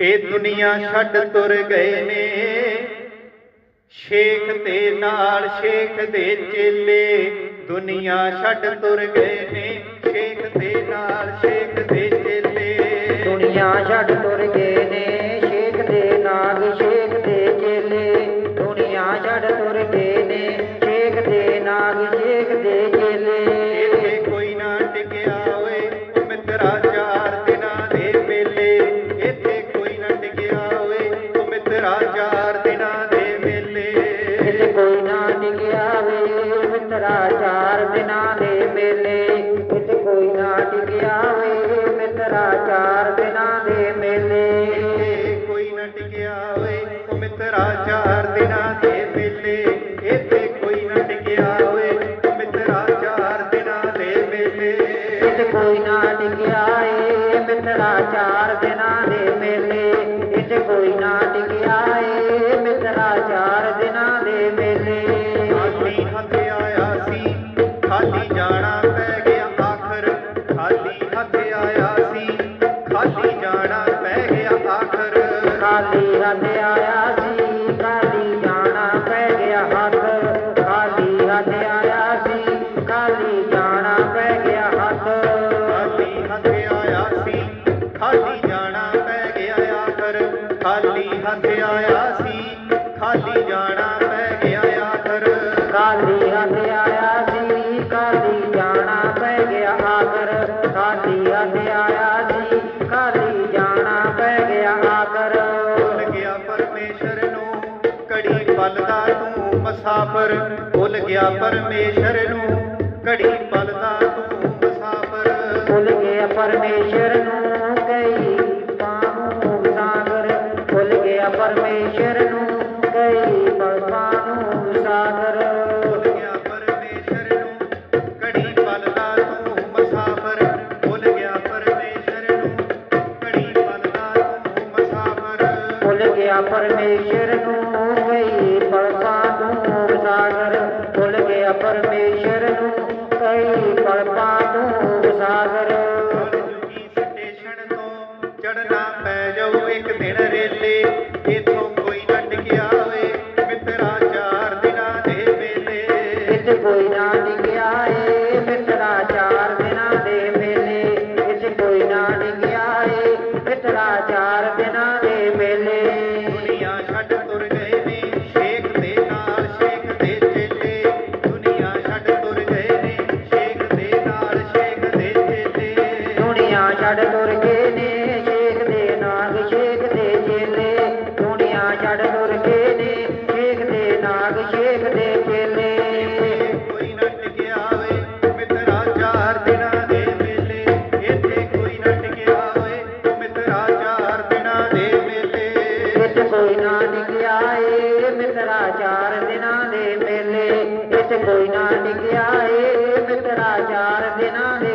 ਇਹ ਦੁਨੀਆ ਛੱਡ ਤੁਰ ਗਏ ਨੇ। ਸ਼ੇਖ ਤੇ ਨਾਲ, ਸ਼ੇਖ ਦੇ ਚੇਲੇ, ਦੁਨੀਆ ਛੱਡ ਤੁਰ ਗਏ ਨੇ। ਸ਼ੇਖ ਤੇ ਨਾਲ, ਸ਼ੇਖ ਦੇ ਚੇਲੇ। ਦੁਨੀਆ ਛੱਡ ਤੁਰ ਗਏ ਨੇ। ਸ਼ੇਖ ਦੇ ਨਾਲ, ਸ਼ੇਖ ਦੇ ਚੇਲੇ, ਦੁਨੀਆ ਛੱਡ ਨਾ ਟਿਕਿਆ ਵੇ ਮਿੱਤਰਾ ਚਾਰ ਦਿਨਾਂ ਦੇ ਮੇਲੇ। ਕੋਈ ਨਾ ਟਿਕਿਆ ਓਏ ਉਹ ਮਿੱਤਰਾ ਚਾਰ ਦਿਨਾਂ ਦੇ ਮੇਲੇ। ਇੱਥੇ ਕੋਈ ਨਾ ਟਿਕਿਆ ਓਏ ਉਹ ਮਿੱਤਰਾ ਚਾਰ ਦਿਨਾਂ ਦੇ ਮੇਲੇ। ਇੱਥੇ ਕੋਈ ਨਾ ਟਿਕਿਆ ਏ ਮਿੱਤਰਾ ਚਾਰ ਦਿਨਾਂ ਖਾਲੀ ਹੱਥ ਆਇਆ ਸੀ ਖਾਲੀ ਜਾਣਾ ਪੈ ਗਿਆ ਹੱਥ ਖਾਲੀ ਹੱਥ ਆਇਆ ਸੀ ਖਾਲੀ ਜਾਣਾ ਪੈ ਗਿਆ ਹੱਥ। ਖਾਲੀ ਹੱਥ ਆਇਆ ਸੀ ਖਾਲੀ ਜਾਣਾ ਪੈ ਗਿਆ ਆਖਰ। ਖਾਲੀ ਹੱਥ ਆਇਆ ਸੀ ਖਾਲੀ ਜਾਣਾ ਪੈ ਗਿਆ ਆਖਰ। ਖਾਲੀ ਹੱਥ ਪਰਮੇਸ਼ਰ ਨੂੰ ਕੜੀ ਪਲਦਾ ਤੂੰ ਮੁਸਾਫਰ, ਭੁੱਲ ਗਿਆ ਪਰਮੇਸ਼ਰ ਨੂੰ ਕੜੀ ਪਲਦਾ ਤੂੰ ਮੁਸਾਫਰ। ਭੁੱਲ ਗਿਆ ਪਰਮੇਸ਼ਰ ਨੂੰ ਗਿਆ ਪਰਮੇਸ਼ਰ ਨੂੰ ਗਈ ਪਲਪਾਂ ਤੂੰ ਸਾਗਰ ਭੁੱਲ ਗਿਆ ਪਰਮੇਸ਼ਰ ਨੂੰ ਕਈ ਪਲਪਾਂ ਤੂੰ ਸਾਗਰ ਜੁਗੀ ਸਟੇਸ਼ਨ ਤੋਂ ਚੜਨਾ ਪੈ ਜਾਊ ਇੱਕ ਦਿਨ ਰੇਲੇ ਇਥੋਂ ਕੋਈ ਨਾ ਟਿਕਿਆ ਓਏ ਮਿੱਤਰਾ ਚਾਰ ਦਿਨਾਂ ਦੇ ਮੇਲੇ। ਇੱਥੇ ਕੋਈ ਨਾ ਟਿਕਿਆ ਏ ਮਿੱਤਰਾ ਚਾਰ ਦਿਨਾਂ ਦੇ ਮੇਲੇ। ਇੱਥੇ ਕੋਈ ਨਾ ਟਿਕਿਆ ਏ ਮਿੱਤਰਾ ਚਾਰ ਛੱਡ ਤੁਰ ਗਏ ਨੇ ਸ਼ੇਖ ਦੇ ਨਾਗ ਸ਼ੇਖ ਦੇ ਚੇਲੇ। ਕੋਈ ਨਾ ਟਿਕਿਆ ਓਏ ਮਿੱਤਰਾ ਚਾਰ ਦਿਨਾਂ ਦੇ ਮੇਲੇ। ਇੱਥੇ ਕੋਈ ਨਾ ਟਿਕਿਆ ਓਏ ਮਿੱਤਰਾ ਚਾਰ ਦਿਨਾਂ ਦੇ ਮੇਲੇ। ਇੱਥੇ ਕੋਈ ਨਾ ਟਿਕਿਆ ਏ ਮਿੱਤਰਾ ਚਾਰ ਦਿਨਾਂ ਦੇ ਮੇਲੇ। ਇੱਥੇ ਕੋਈ ਨਾ ਟਿਕਿਆ ਏ ਮਿੱਤਰਾ ਚਾਰ ਦਿਨਾਂ ਦੇ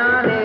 நானே